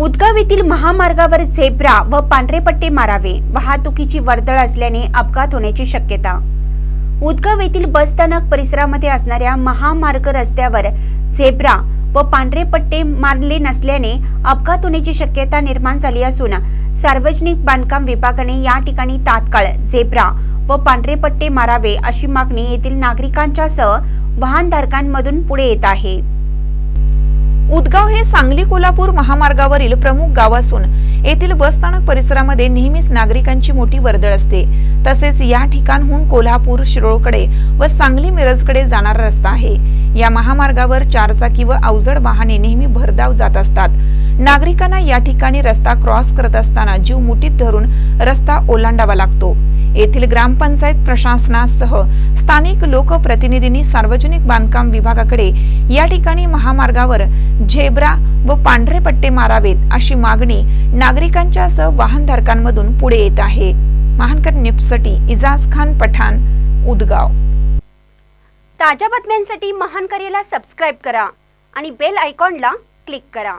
उदगाव येथील महामार्गावर झेब्रा व पांढरे पट्टे मारावे. वाहतुकीची वर्दळ असल्याने अपघात होण्याची शक्यता. उदगाव येथील बसस्थानक परिसरामध्ये असणाऱ्या महामार्ग रस्त्यावर झेब्रा व पांढरे पट्टे मारले नसल्याने अपघात होण्याची शक्यता निर्माण झाली असून सार्वजनिक बांधकाम विभागाने या ठिकाणी तात्काळ झेब्रा व पांढरे पट्टे मारावे अशी मागणी येथील नागरिकांच्या सह वाहनधारकांमधून पुढे येत आहे. उदगाव हे सांगली कोल्हापूर महामार्गावरील प्रमुख गाव असून येथील बसस्थानक परिसरामध्ये नेहमीच नागरिकांची मोठी वर्दळ असते. तसेच या ठिकाणहून कोल्हापूर शिरोळकडे व सांगली मिरजकडे जाणारा रस्ता आहे. या महामार्गावर चारचाकी व अवजड वाहने नेहमी भरधाव जात असतात. नागरिकांना या ठिकाणी रस्ता क्रॉस करत असताना जीव मुठीत धरून रस्ता ओलांडावा लागतो. येथील ग्रामपंचायत प्रशासनासह स्थानिक लोकप्रतिनिधींनी सार्वजनिक बांधकाम विभागाकडे या ठिकाणी महामार्गावर झेब्रा व पांढरे पट्टे मारावेत अशी मागणी नागरिकांच्या सह वाहनधारकांमधून पुढे येत आहे. महानकर निपसटी इजाज खान पठाण उदगाव. ताज्या बातम्यांसाठी महानकरेला सबस्क्राईब करा आणि बेल आयकॉनला क्लिक करा.